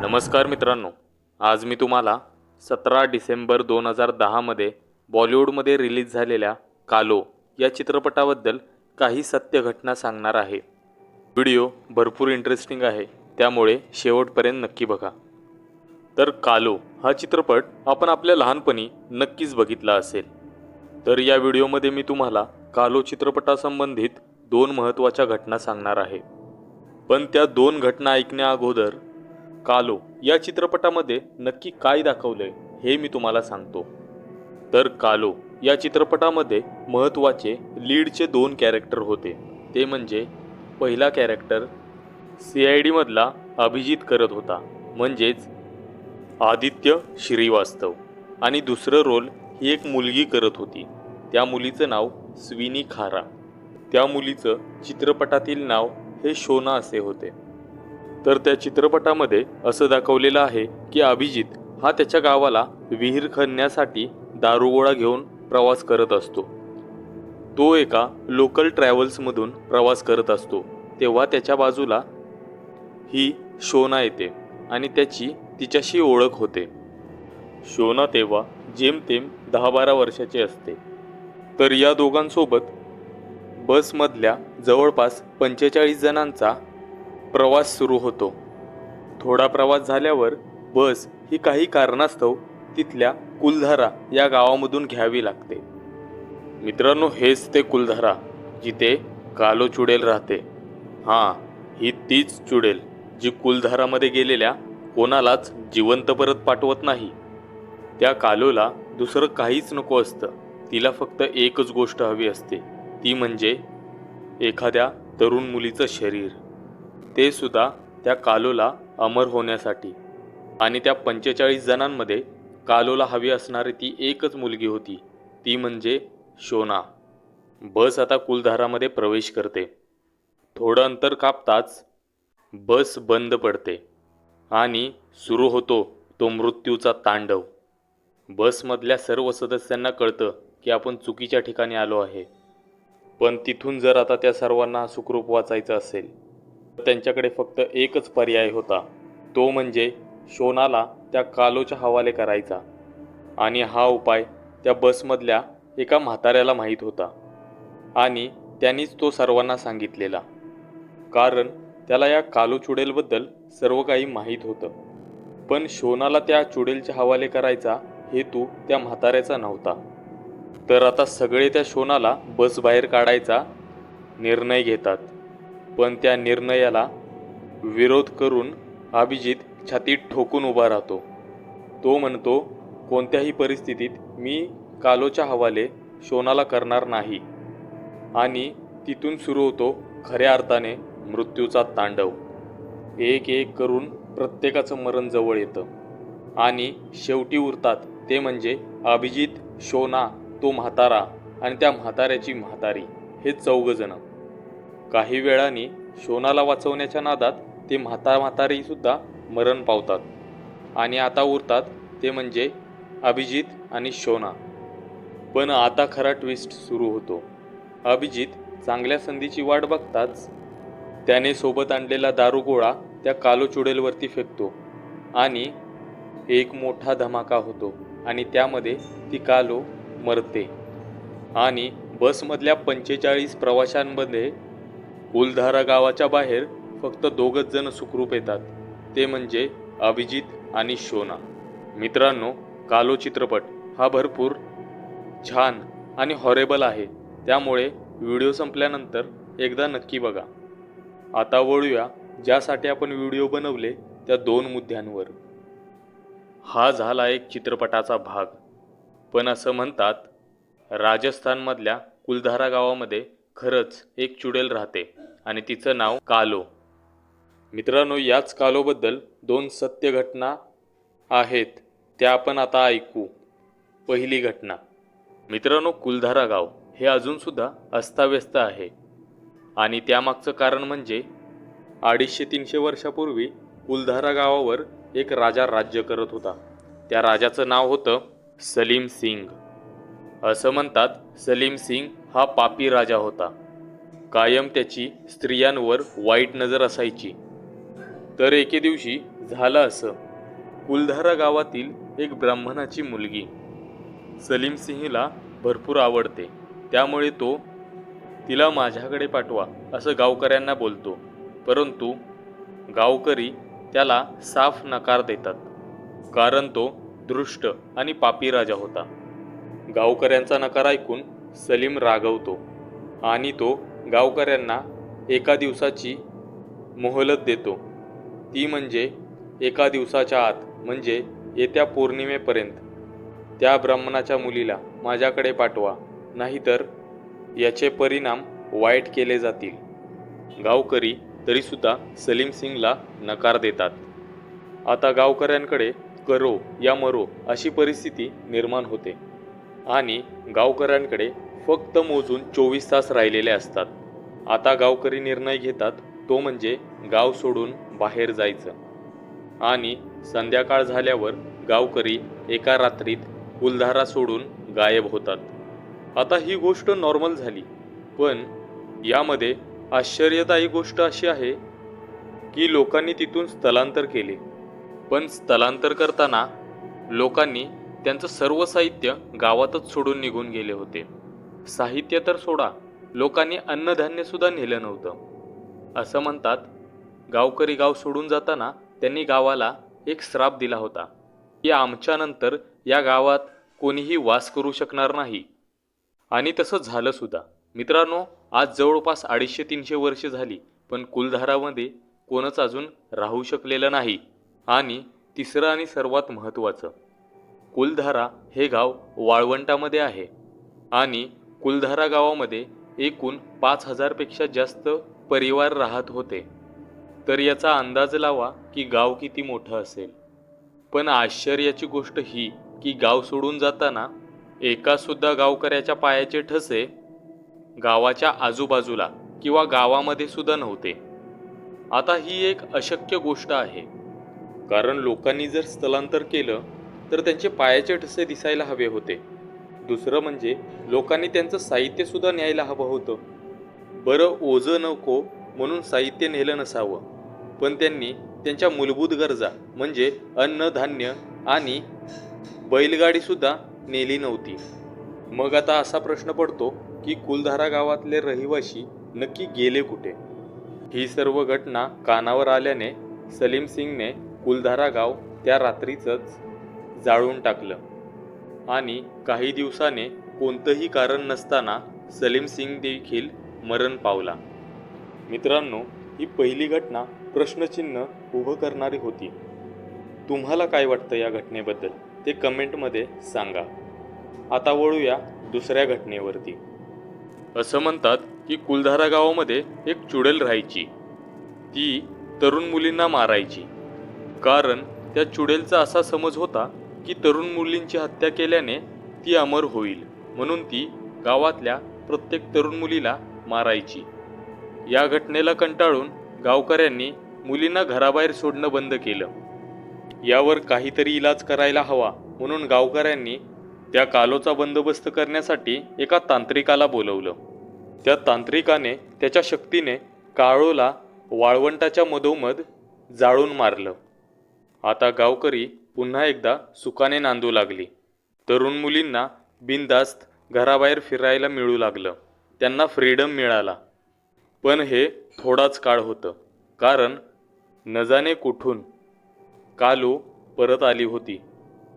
नमस्कार मित्रांनो आज मी तुम्हाला सतरा डिसेंबर दोन हजार दहामध्ये बॉलिवूडमध्ये रिलीज झालेल्या कालो या चित्रपटाबद्दल काही सत्य घटना सांगणार आहे. व्हिडिओ भरपूर इंटरेस्टिंग आहे त्यामुळे शेवटपर्यंत नक्की बघा. तर कालो हा चित्रपट आपण आपल्या लहानपणी नक्कीच बघितला असेल. तर या व्हिडिओमध्ये मी तुम्हाला कालो चित्रपटासंबंधित दोन महत्त्वाच्या घटना सांगणार आहे. पण त्या दोन घटना ऐकण्या अगोदर कालो या चित्रपटामध्ये नक्की काय दाखवलंय हे मी तुम्हाला सांगतो. तर कालो या चित्रपटामध्ये महत्त्वाचे लीडचे दोन कॅरेक्टर होते. ते म्हणजे पहिला कॅरेक्टर सी आय डीमधला अभिजित करत होता म्हणजेच आदित्य श्रीवास्तव. आणि दुसरं रोल ही एक मुलगी करत होती. त्या मुलीचं नाव स्विनी खारा. त्या मुलीचं चित्रपटातील नाव हे शोना असे होते. तर त्या चित्रपटामध्ये असं दाखवलेलं आहे की अभिजित हा त्याच्या गावाला विहीर खणण्यासाठी दारुगोळा घेऊन प्रवास करत असतो. तो एका लोकल ट्रॅव्हल्समधून प्रवास करत असतो. तेव्हा त्याच्या बाजूला ही शोना येते आणि त्याची तिच्याशी ओळख होते. शोना तेव्हा जेमतेम दहा बारा वर्षाची असते. तर या दोघांसोबत बसमधल्या जवळपास पंचेचाळीस जणांचा प्रवास सुरू होतो. थोडा प्रवास झाल्यावर बस ही काही कारणास्तव तिथल्या कुलधारा या गावामधून घ्यावी लागते. मित्रांनो हेच ते कुलधारा जिथे कालो चुडेल राहते. हां ही तीच चुडेल जी कुलधारामध्ये गेलेल्या कोणालाच जिवंत परत पाठवत नाही. त्या कालोला दुसरं काहीच नको असतं. तिला फक्त एकच गोष्ट हवी असते. ती म्हणजे एखाद्या तरुण मुलीचं शरीर. ते सुद्धा त्या कालोला अमर होण्यासाठी. आणि त्या पंचेचाळीस जणांमध्ये कालोला हवी असणारी ती एकच मुलगी होती. ती म्हणजे शोना. बस आता कुलधारामध्ये प्रवेश करते. थोडं अंतर कापताच बस बंद पडते. आणि सुरू होतो तो मृत्यूचा तांडव. बसमधल्या सर्व सदस्यांना कळतं की आपण चुकीच्या ठिकाणी आलो आहे. पण तिथून जर आता त्या सर्वांना सुखरूप वाचायचं असेल तर त्यांच्याकडे फक्त एकच पर्याय होता. तो म्हणजे शोनाला त्या कालोच्या हवाले करायचा. आणि हा उपाय त्या बसमधल्या एका म्हाताऱ्याला माहीत होता. आणि त्यांनीच तो सर्वांना सांगितलेला. कारण त्याला या कालो चुडेलबद्दल सर्व काही माहीत होतं. पण शोनाला त्या चुडेलच्या हवाले करायचा हेतू त्या म्हाताऱ्याचा नव्हता. तर आता सगळे त्या शोनाला बस बाहेर काढायचा निर्णय घेतात. पण त्या निर्णयाला विरोध करून अभिजित छातीत ठोकून उभा राहतो. तो म्हणतो कोणत्याही परिस्थितीत मी कालोच्या हवाले शोनाला करणार नाही. आणि तिथून सुरू होतो खऱ्या अर्थाने मृत्यूचा तांडव. एक एक करून प्रत्येकाचं मरण जवळ येतं. आणि शेवटी उरतात ते म्हणजे अभिजित शोना तो म्हातारा आणि त्या म्हाताऱ्याची म्हातारी हे चौघजणं काही वेळाने शोनाला वाचवण्याच्या नादात ते म्हाता म्हातारीसुद्धा मरण पावतात आणि आता उरतात ते म्हणजे अभिजित आणि शोना. पण आता खरा ट्विस्ट सुरू होतो. अभिजित चांगल्या संधीची वाट बघताच त्याने सोबत आणलेला दारुगोळा त्या कालो चुडेलवरती फेकतो आणि एक मोठा धमाका होतो आणि त्यामध्ये ती कालो मरते. आणि बसमधल्या पंचेचाळीस प्रवाशांमध्ये कुलधारा गावाच्या बाहेर फक्त दोघच जण सुखरूप येतात. ते म्हणजे अभिजित आणि शोना. मित्रांनो कालो चित्रपट हा भरपूर छान आणि हॉरेबल आहे. त्यामुळे व्हिडिओ संपल्यानंतर एकदा नक्की बघा. आता वळूया ज्यासाठी आपण व्हिडिओ बनवले त्या दोन मुद्द्यांवर. हा झाला एक चित्रपटाचा भाग. पण असं म्हणतात राजस्थानमधल्या कुलधारा गावामध्ये खरंच एक चुडेल राहते आणि तिचं नाव कालो. मित्रांनो याच कालोबद्दल दोन सत्य घटना आहेत त्या आपण आता ऐकू. पहिली घटना. मित्रांनो कुलधारा गाव हे अजूनसुद्धा अस्ताव्यस्त आहे. आणि त्यामागचं कारण म्हणजे अडीचशे तीनशे वर्षापूर्वी कुलधारा गावावर एक राजा राज्य करत होता. त्या राजाचं नाव होतं सलीम सिंग. असं म्हणतात सलीम सिंग हा पापी राजा होता. कायम त्याची स्त्रियांवर वाईट नजर असायची. तर एके दिवशी झालं असं. कुलधारा गावातील एक ब्राह्मणाची मुलगी. सलीम सिंहला भरपूर आवडते. त्यामुळे तो तिला माझ्याकडे पाठवा असं गावकऱ्यांना बोलतो. परंतु गावकरी त्याला साफ नकार देतात. कारण तो दृष्ट आणि पापी राजा होता. गावकऱ्यांचा नकार ऐकून सलीम रागवतो आणि तो गावकऱ्यांना एका दिवसाची मोहलत देतो. ती म्हणजे एका दिवसाच्या आत म्हणजे येत्या पौर्णिमेपर्यंत. त्या ब्राह्मणाच्या मुलीला माझ्याकडे पाठवा नाहीतर याचे परिणाम वाईट केले जातील. गावकरी तरीसुद्धा सलीम सिंगला नकार देतात. आता गावकऱ्यांकडे करो या मरो अशी परिस्थिती निर्माण होते. आणि गावकऱ्यांकडे फक्त मोजून चोवीस तास राहिलेले असतात. आता गावकरी निर्णय घेतात तो म्हणजे गाव सोडून बाहेर जायचं. आणि संध्याकाळ झाल्यावर गावकरी एका रात्रीत कुलधारा सोडून गायब होतात. आता ही गोष्ट नॉर्मल झाली पण यामध्ये आश्चर्यदायी गोष्ट अशी आहे की लोकांनी तिथून स्थलांतर केले. पण स्थलांतर करताना लोकांनी त्यांचं सर्व साहित्य गावातच सोडून निघून गेले होते. साहित्य तर सोडा लोकांनी अन्नधान्यसुद्धा नेलं नव्हतं. असं म्हणतात गावकरी गाव सोडून जाताना त्यांनी गावाला एक श्राप दिला होता. की आमच्यानंतर या गावात कोणीही वास करू शकणार नाही. आणि तसं झालंसुद्धा मित्रांनो आज जवळपास अडीचशे तीनशे वर्षे झाली पण कुलधारामध्ये कोणच अजून राहू शकलेलं नाही. आणि तिसरं आणि सर्वात महत्त्वाचं कुलधारा हे गाव वाळवंटामध्ये आहे आणि कुलधारा गावामध्ये एकूण पाच हजारपेक्षा जास्त परिवार राहत होते. तर याचा अंदाज लावा की गाव किती मोठं असेल. पण आश्चर्याची गोष्ट ही की गाव सोडून जाताना एकासुद्धा गावकऱ्याच्या पायाचे ठसे गावाच्या आजूबाजूला किंवा गावामध्ये सुद्धा नव्हते. आता ही एक अशक्य गोष्ट आहे. कारण लोकांनी जर स्थलांतर केलं तर त्यांचे पायाचे ठसे दिसायला हवे होते. दुसरं म्हणजे लोकांनी त्यांचं साहित्यसुद्धा न्यायला हवं होतं. बरं ओझं नको म्हणून साहित्य नेलं नसावं. पण त्यांनी त्यांच्या मूलभूत गरजा म्हणजे अन्न धान्य आणि बैलगाडीसुद्धा नेली नव्हती. मग आता असा प्रश्न पडतो की कुलधारा गावातले रहिवाशी नक्की गेले कुठे? ही सर्व घटना कानावर आल्याने सलीम सिंगने कुलधारा गाव त्या रात्रीचंच जाळून टाकलं. आणि काही दिवसाने कोणतंही कारण नसताना सलीम सिंग देखील मरण पावला. मित्रांनो ही पहिली घटना प्रश्नचिन्ह उभं करणारी होती. तुम्हाला काय वाटतं या घटनेबद्दल? ते कमेंटमध्ये सांगा. आता वळूया दुसऱ्या घटनेवरती. असं म्हणतात की कुलधारा गावामध्ये एक चुडेल राहायची. ती तरुण मुलींना मारायची. कारण त्या चुडेलचा असा समज होता की तरुण मुलींची हत्या केल्याने ती अमर होईल म्हणून ती गावातल्या प्रत्येक तरुण मुलीला मारायची. या घटनेला कंटाळून गावकऱ्यांनी मुलींना घराबाहेर सोडणं बंद केलं. यावर काहीतरी इलाज करायला हवा म्हणून गावकऱ्यांनी त्या कालोचा बंदोबस्त करण्यासाठी एका तांत्रिकाला बोलवलं. त्या तांत्रिकाने त्याच्या शक्तीने काळोला वाळवंटाच्या मधोमध जाळून मारलं. आता गावकरी पुन्हा एकदा सुखाने नांदू लागली. तरुण मुलींना बिनदास्त घराबाहेर फिरायला मिळू लागलं. त्यांना फ्रीडम मिळाला. पण हे थोडाच काळ होतं. कारण नजाने कुठून कालू परत आली होती.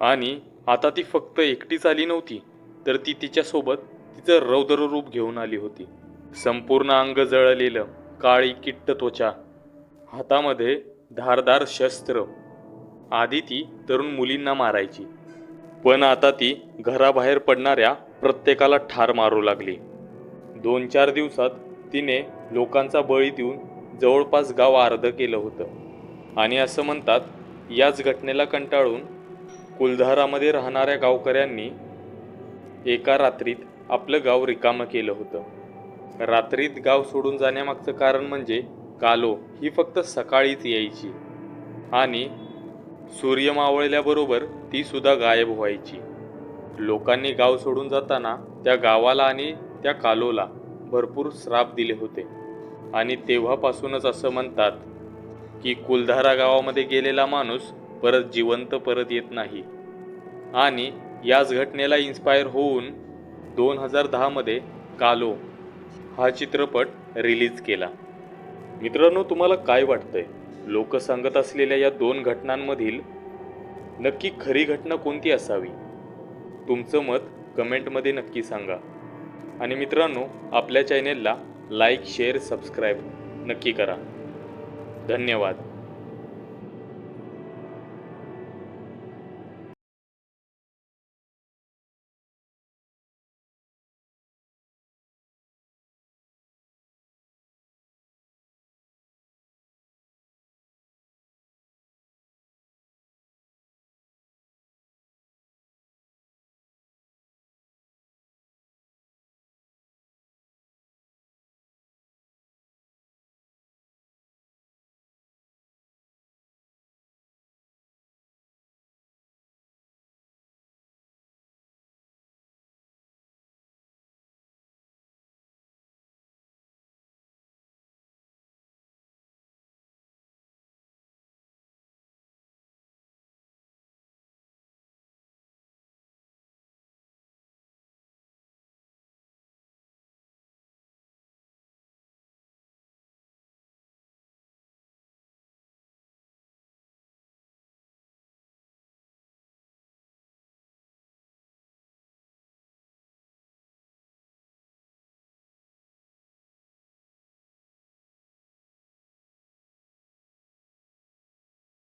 आणि आता ती फक्त एकटीच आली नव्हती तर ती तिच्यासोबत तिचं रौद्र रूप घेऊन आली होती. संपूर्ण अंग जळलेलं काळी किट्ट त्वचा हातामध्ये धारदार शस्त्र आधी ती तरुण मुलींना मारायची. पण आता ती घराबाहेर पडणाऱ्या प्रत्येकाला ठार मारू लागली. दोन चार दिवसात तिने लोकांचा बळी देऊन जवळपास गाव अर्ध केलं होतं. आणि असं म्हणतात याच घटनेला कंटाळून कुलधारामध्ये राहणाऱ्या गावकऱ्यांनी एका रात्रीत आपलं गाव रिकामं केलं होतं. रात्रीत गाव सोडून जाण्यामागचं कारण म्हणजे कालो ही फक्त सकाळीच यायची. आणि सूर्य मावळल्याबरोबर ती सुद्धा गायब व्हायची. लोकांनी गाव सोडून जाताना त्या गावाला आणि त्या कालोला भरपूर श्राप दिले होते. आणि तेव्हापासूनच असं म्हणतात की कुलधारा गावामध्ये गेलेला माणूस परत जिवंत परत येत नाही. आणि याच घटनेला इन्स्पायर होऊन दोन हजार दहामध्ये कालो हा चित्रपट रिलीज केला. मित्रांनो तुम्हाला काय वाटतंय? लोक सांगत असलेल्या या दोन घटनांमधील नक्की खरी घटना कोणती असावी? तुमचं मत कमेंटमध्ये नक्की सांगा. आणि मित्रांनो आपल्या चॅनेलला लाईक शेअर सबस्क्राईब नक्की करा. धन्यवाद.